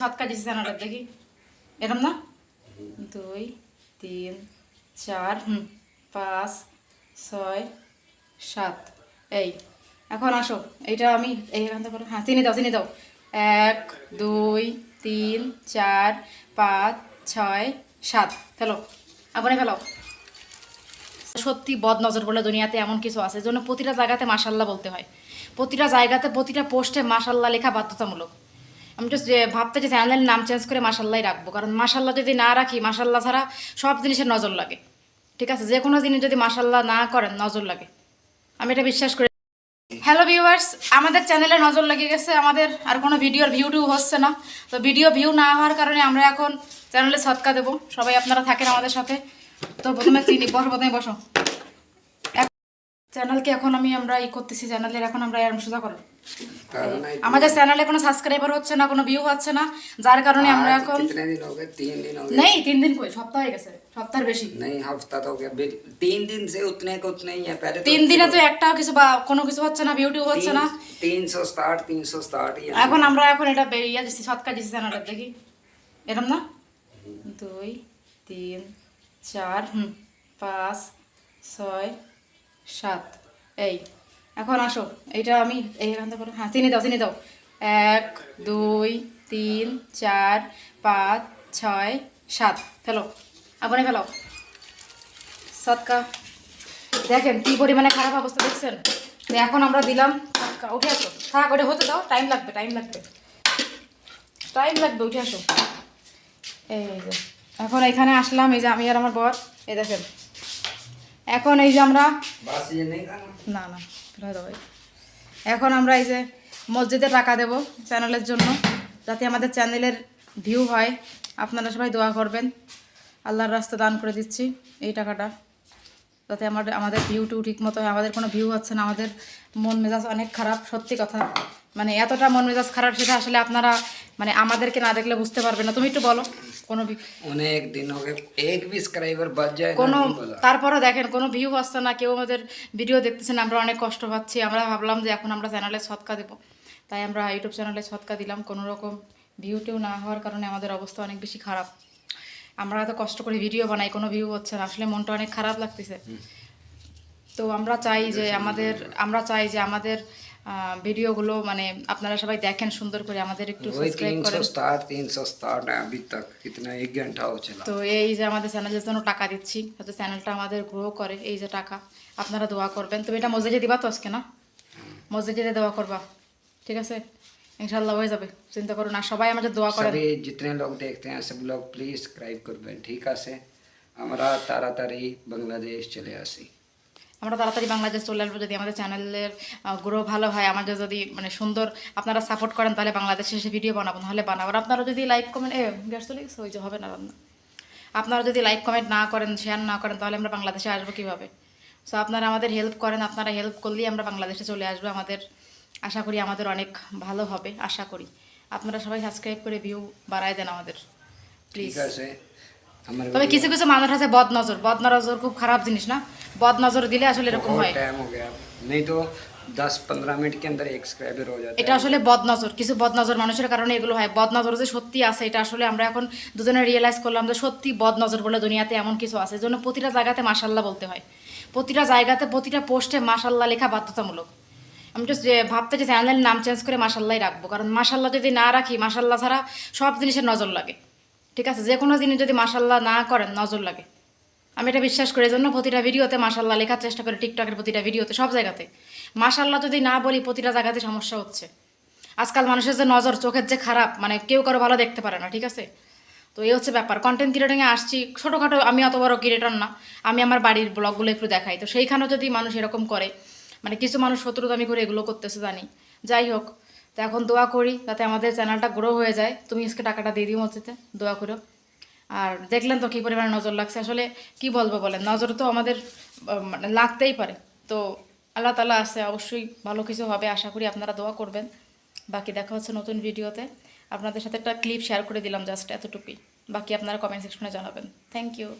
সাত কাটিস জানাটা দেখি। এরম না? দুই, তিন, চার পাঁচ, ছয়, সাত। এই, এখন আসো। এইটা আমি এইখান থেকে হ্যাঁ চিনি দাও চিনি দাও। এক, দুই, তিন, চার, পাঁচ, ছয়, সাত। ফেলো। আপনি ফেলো। সত্যি বদ নজর বলে দুনিয়াতে, এমন কিছু আছে। জন্য প্রতিটা জায়গাতে মাসাল্লাহ বলতে হয়। প্রতিটা জায়গাতে, প্রতিটা পোস্টে মাসাল্লাহ লেখা বাধ্যতামূলক। আমি তো ভাবতে যে চ্যানেলের নাম চেঞ্জ করে মাসাল্লাহ রাখব। কারণ মাসাল্লাহ যদি না রাখি মাসাল্লাহ ছাড়া সব জিনিসের নজর লাগে। ঠিক আছে? যে কোনো জিনিস যদি মাসাল্লাহ না করেন, নজর লাগে। আমি এটা বিশ্বাস করি। হ্যালো ভিউয়ার্স আমাদের চ্যানেলে নজর লেগে গেছে। আমাদের আর কোনো ভিডিওর ভিউ টিউ হচ্ছে না। তো ভিডিও ভিউ না হওয়ার কারণে আমরা এখন চ্যানেলে সৎকা দেবো। সবাই আপনারা থাকেন আমাদের সাথে। তো প্রথমে চিনি, বসো, প্রথমে বসো। চ্যানেলকে এখন আমি আমরা ই করতেছি চ্যানেলের এখন আমরা এরম সোজা করো कारण है আমাদের চ্যানেলে কোনো সাবস্ক্রাইবার হচ্ছে না কোনো ভিউ হচ্ছে না যার কারণে আমরা आज এখন कितने दिन हो गए तीन दिन हो गए নেই তিন দিন কই সপ্তাহ হয়ে গেছে সপ্তাহের বেশি नहीं हफ्ता तो हो गया बिल- तीन दिन से उतने को उतने ही है पहले तो তিন দিনে তো একটাও কিছু বা কোনো কিছু হচ্ছে না ভিউ টিউ হচ্ছে না तीन सौ साठ तीन सौ साठ ही है এখন আমরা এখন এটা বে- ইয়া দিচ্ছি সৎকার দিচ্ছি চ্যানেলটা দেখি এরম না দুই তিন চার হুম পাঁচ ছয় সাত, এই, এখন আসো, এইটা আমি এইখান থেকে করো। হ্যাঁ চিনি দাও চিনি দাও। এক, দুই, তিন, চার, পাঁচ, ছয়, সাত, ফেলো আপনি ফেলো। সৎকা। দেখেন কি পরিমাণে খারাপ অবস্থা, দেখছেন? এখন আমরা দিলাম সৎকা। উঠে আসো। থাক, ওটা হতে দাও টাইম লাগবে টাইম লাগবে। টাইম লাগবে, উঠে আসো। এই এখন এখানে আসলাম, এই যে আমি আর আমার বর, এই দেখেন। এখন এই যে আমরা না। না এখন আমরা এই যে মসজিদে টাকা দেব চ্যানেলের জন্য যাতে আমাদের চ্যানেলের ভিউ হয়। আপনারা সবাই দোয়া করবেন। আল্লাহর রাস্তা দান করে দিচ্ছি এই টাকাটা। যাতে আমার আমাদের ভিউ টু ঠিক মতো হয়। আমাদের কোনো ভিউ হচ্ছে না। আমাদের মন মেজাজ অনেক খারাপ সত্যি কথা। মানে এতটা মন মেজাজ খারাপ সেটা আসলে আপনারা মানে আমাদেরকে না দেখলে বুঝতে পারবেন না। তুমি একটু বলো। কোনো অনেক দিন আগে এক সাবস্ক্রাইবার বাদ যায় দেখেন কোনো ভিউ আসছে না কেউ আমাদের ভিডিও দেখতেছেন আমরা অনেক কষ্ট পাচ্ছি। আমরা ভাবলাম যে এখন আমরা চ্যানেলে ছটকা দেব। তাই আমরা ইউটিউব চ্যানেলে সৎকা দিলাম। কোনো রকম ভিউটিউ না হওয়ার কারণে আমাদের অবস্থা অনেক বেশি খারাপ। আমরা এত কষ্ট করে ভিডিও বানাই কোনো ভিউ হচ্ছে না। আসলে মনটা অনেক খারাপ লাগতেছে। তো আমরা চাই যে আমাদের আমরা চাই যে আমাদের ভিডিওগুলো মানে আপনারা সবাই দেখেন সুন্দর করে আমাদের একটু वही সাবস্ক্রাইব तीन করেন सौ साठ तीन सौ साठ है अभी तक कितना एक घंटा हो चला তো এই যে আমাদের চ্যানেলের জন্য টাকা দিচ্ছি যাতে চ্যানেলটা আমাদের গ্রো করে এই যে টাকা আপনারা দোয়া করবেন তুমি এটা মসজিদে দিবা তো আজকে না মসজিদে দোয়া করবা ঠিক আছে ইনশাল্লাহ হয়ে যাবে চিন্তা করো না সবাই আমাদের দোয়া করেন सभी जितने लोग देखते हैं सब लोग प्लीज सब्सक्राइब করবেন ঠিক আছে আমরা তাড়াতাড়ি বাংলাদেশ চলে আসি আমরা তাড়াতাড়ি বাংলাদেশ চলে আসব যদি আমাদের চ্যানেলের গ্রো ভালো হয় আমাদের যদি মানে সুন্দর আপনারা সাপোর্ট করেন তাহলে বাংলাদেশে এসে ভিডিও বানাবো নাহলে বানাবো। আপনারা যদি লাইক কমেন্ট এ গ্যাস চলে গেছে ওই যে হবে না রান্না। আপনারা যদি লাইক কমেন্ট না করেন শেয়ার না করেন তাহলে আমরা বাংলাদেশে আসব কীভাবে? সো আপনারা আমাদের হেল্প করেন আপনারা হেল্প করলেই আমরা বাংলাদেশে চলে আসব। আমাদের আশা করি আমাদের অনেক ভালো হবে আশা করি। আপনারা সবাই সাবস্ক্রাইব করে ভিউ বাড়ায় দেন আমাদের। প্লিজ তবে কিছু কিছু মানুষ আছে বদ নজর বদ নজর খুব খারাপ জিনিস না বদ নজর দিলে আসলে এরকম बहुत হয় टाइम हो गया नहीं तो 10 15 मिनट के अंदर एक सब्सक्राइबर हो जाता এটা আসলে বদনজর কিছু বদনজর মানুষের কারণে এগুলো হয় বদনজর যে সত্যি আছে এটা আসলে আমরা এখন দুজনে রিয়েলাইজ করলাম যে সত্যি বদনজর বলে দুনিয়াতে এমন কিছু আছে এই জন্য প্রতিটা জায়গাতে মাসাল্লাহ বলতে হয় প্রতিটা জায়গাতে প্রতিটা পোস্টে মাসাল্লাহ লেখা বাধ্যতামূলক আমি তো যে ভাবতে যে চ্যানেলের নাম চেঞ্জ করে মাসাল্লাহ রাখবো কারণ মাসাল্লাহ যদি না রাখি মাসাল্লাহ ছাড়া সব জিনিসের নজর লাগে ঠিক আছে, যে কোনো জিনিস যদি মাসাল্লাহ না করেন, নজর লাগে। আমি এটা বিশ্বাস করি জন্য প্রতিটা ভিডিওতে মাসাল্লাহ লেখার চেষ্টা করি টিকটকের প্রতিটা ভিডিওতে, সব জায়গাতে। মাসাল্লাহ যদি না বলি, প্রতিটা জায়গাতে সমস্যা হচ্ছে। আজকাল মানুষের যে নজর, চোখের যে খারাপ মানে কেউ কারও ভালো দেখতে পারে না, ঠিক আছে? তো এই হচ্ছে ব্যাপার। কন্টেন্ট ক্রিয়েটিংয়ে আসছি, ছোটোখাটো আমি অত বড় ক্রিয়েটর না, আমি আমার বাড়ির ব্লগগুলো একটু দেখাই। তো সেইখানেও যদি মানুষ এরকম করে মানে কিছু মানুষ শত্রুতামি করে এগুলো করতেছে জানি। যাই হোক তো এখন দোয়া করি যাতে আমাদের চ্যানেলটা গ্রো হয়ে যায়। তুমি আজকে টাকাটা দিয়ে দিও মসজিদে, দোয়া করো আর দেখলেন তো কী পরিমাণে নজর লাগছে। আসলে কি বলব বলেন, নজর তো আমাদের মানে লাগতেই পারে। তো আল্লাহ তালা আছে, অবশ্যই ভালো কিছু হবে, আশা করি আপনারা দোয়া করবেন। বাকি দেখা হচ্ছে নতুন ভিডিওতে। আপনাদের সাথে একটা ক্লিপ শেয়ার করে দিলাম জাস্ট এতটুকুই। বাকি আপনারা কমেন্ট সেকশনে জানাবেন। Thank you